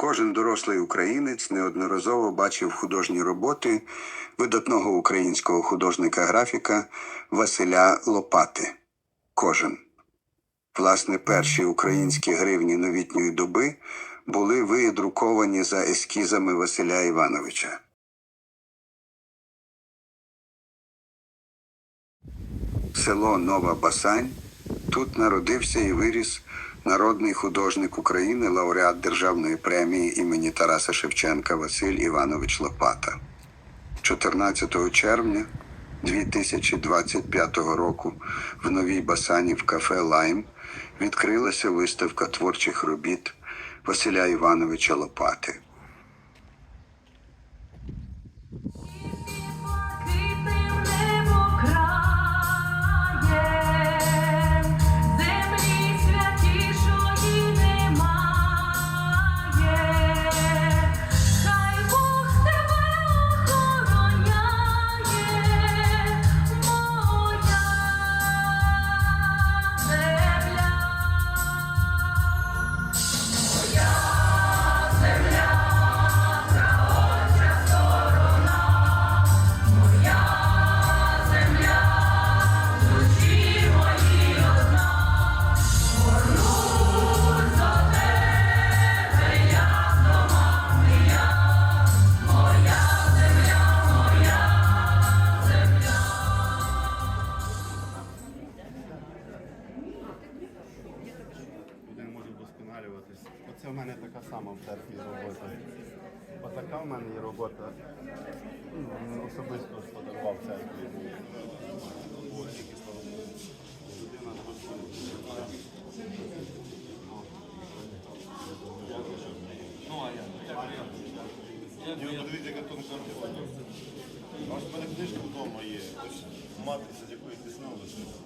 Кожен дорослий українець неодноразово бачив художні роботи видатного українського художника-графіка Василя Лопати. Кожен. Власне, перші українські гривні новітньої доби були видруковані за ескізами Василя Івановича. Село Нова Басань. Тут народився і виріс народний художник України, лауреат Державної премії імені Тараса Шевченка Василь Іванович Лопата. 14 червня 2025 року в Новій Басані в кафе Лайм відкрилася виставка творчих робіт Василя Івановича Лопати. Робота. Ну, особисто ж подарував церкві. Людина Ну, подивіться, яка тонка робота. У вас в мене книжка вдома є. З якої ти знову лишився.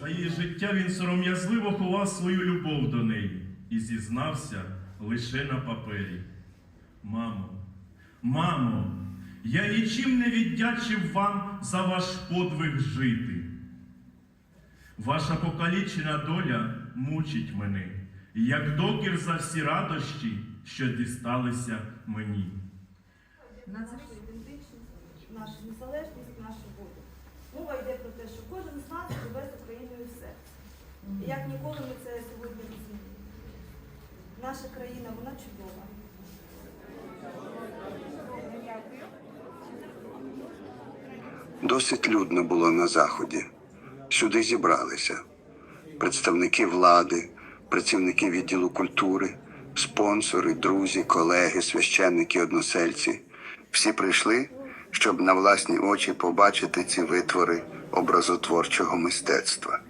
За її життя він сором'язливо ховав свою любов до неї і зізнався лише на папері. Мамо, мамо, я нічим не віддячив вам за ваш подвиг жити. Ваша покалічена доля мучить мене, як докір за всі радощі, що дісталися мені. нашу незалежність, нашу волю. Мова йде про те, що кожен з нас живе з Україною в серці. І як ніколи ми це сьогодні розуміємо. Наша країна, вона чудова. Досить людно було на заході. Сюди зібралися представники влади, працівники відділу культури, спонсори, друзі, колеги, священники, односельці. Всі прийшли, щоб на власні очі побачити ці витвори образотворчого мистецтва.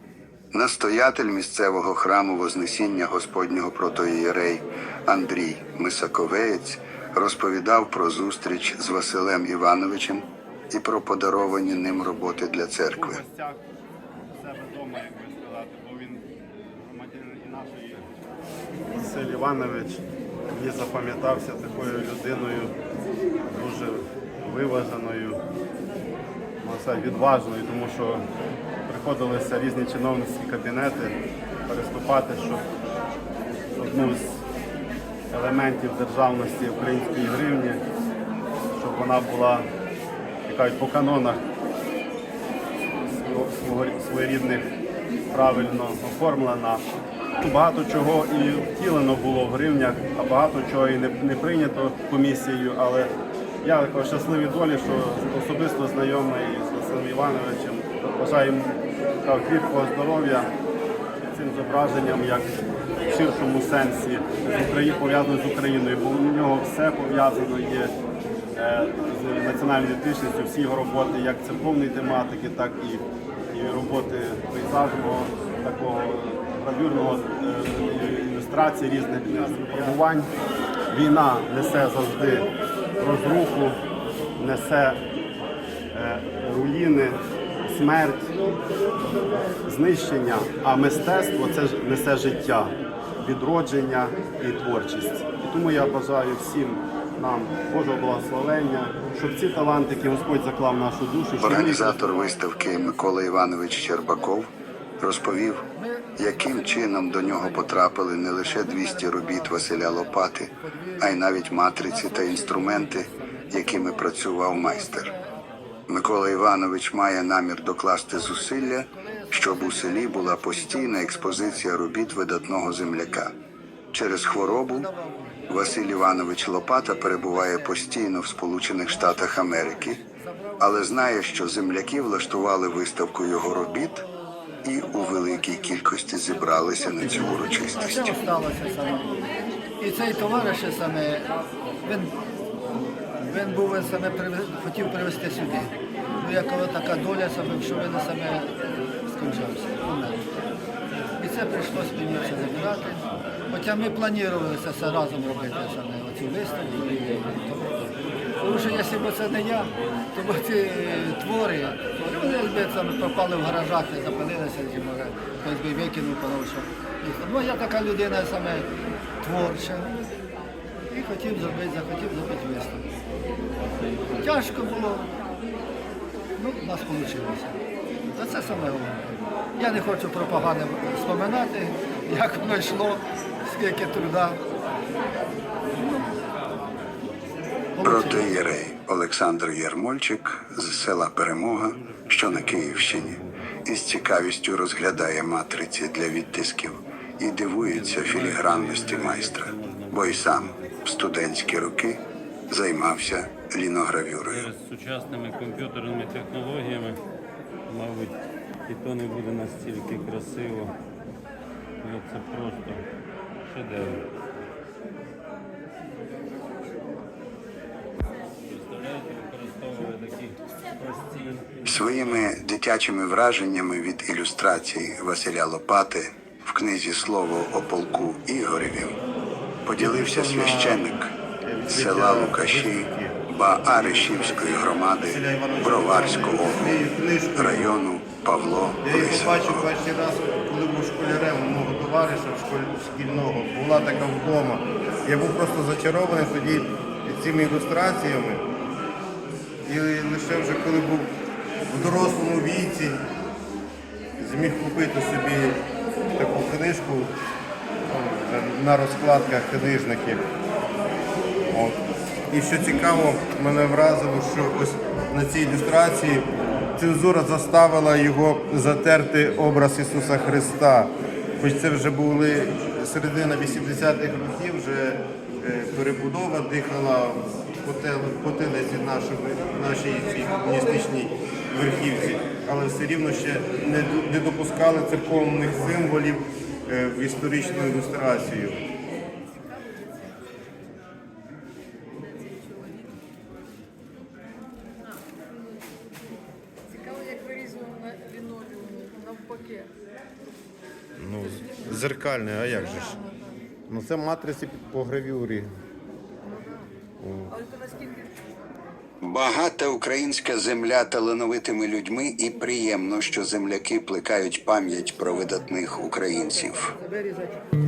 Настоятель місцевого храму Вознесіння Господнього протоієрей Андрій Мисаковеєць розповідав про зустріч з Василем Івановичем і про подаровані ним роботи для церкви. у себе вдома, як би сказати, бо він громадянин і нашої. Василь Іванович мені запам'ятався такою людиною, дуже виваженою, відважною, тому що приходилося різні чиновницькі кабінети переступати, щоб одну з елементів державності української гривні, щоб вона була, як кажуть, по канонах своєрідних правильно оформлена. Багато чого і втілено було в гривнях, а багато чого і не, не прийнято комісією. Але я також щасливій долі, що особисто знайомий з Василем Івановичем. Бажаю йому кріпкого здоров'я цим зображенням, як в ширшому сенсі пов'язано з Україною, бо у нього все пов'язано є е, з національною ідентичністю, всі його роботи, як церковної тематики, так і, і роботи пейзажного, такого гравюрного е, ілюстрації різних формувань. Війна несе завжди розруху, несе е, руїни, смерть, знищення, а мистецтво це ж несе життя, відродження і творчість. І тому я бажаю всім нам Божого благословення, щоб ці таланти, які Господь заклав в нашу душу, Організатор виставки Микола Іванович Щербаков розповів, яким чином до нього потрапили не лише 200 робіт Василя Лопати, а й навіть матриці та інструменти, якими працював майстер. Микола Іванович має намір докласти зусилля, щоб у селі була постійна експозиція робіт видатного земляка. Через хворобу Василь Іванович Лопата перебуває постійно в Сполучених Штатах Америки, але знає, що земляки влаштували виставку його робіт і у великій кількості зібралися на цю урочистість. це. І цей товариш саме, він, він був саме хотів привезти сюди. Ну, якова така доля саме, що він саме скончався. І це прийшлось мені все забирати. Хоча ми планували це все разом робити саме виставку. І, тому, що якщо б це не я, то б ці твори, твори вони якби саме пропали в гаражах і запалилися, чи може хтось би викинув, тому що. Ну я така людина саме творча. І хотів зробити, захотів зробити виставку. Тяжко було. Ну, у нас вийшло. Та це саме головне. Я не хочу про погане споминати, як воно йшло, скільки труда. Ну, Протоєрей Олександр Ярмольчик з села Перемога, що на Київщині, із цікавістю розглядає матриці для відтисків і дивується філігранності майстра, бо й сам в студентські роки займався ліногравюрою. з сучасними комп'ютерними технологіями, мабуть, і то не буде настільки красиво. Це просто шедевр. Представляєте, використовує такі прості Своїми дитячими враженнями від ілюстрацій Василя Лопати в книзі Слово о полку Ігореві поділився священник села Лукаші Бааришівської громади Броварського району Павло Я її побачив перший раз, коли був школярем мого товариша в школі шкільного. Була така вдома. Я був просто зачарований тоді цими ілюстраціями. І лише вже коли був в дорослому віці, зміг купити собі таку книжку на розкладках книжників. От. І що цікаво, мене вразило, що ось на цій ілюстрації цензура заставила його затерти образ Ісуса Христа. Хоч це вже були середина 80-х років, вже е, перебудова дихала по тел- нашої, нашій комуністичній верхівці, але все рівно ще не допускали церковних символів е, в історичну ілюстрацію. Цікаво, як вирізано на лінолеумі, навпаки. Ну, зеркальне, а як же ж? Ну це матриці по гравюрі. Багата українська земля талановитими людьми, і приємно, що земляки плекають пам'ять про видатних українців. Вирізати.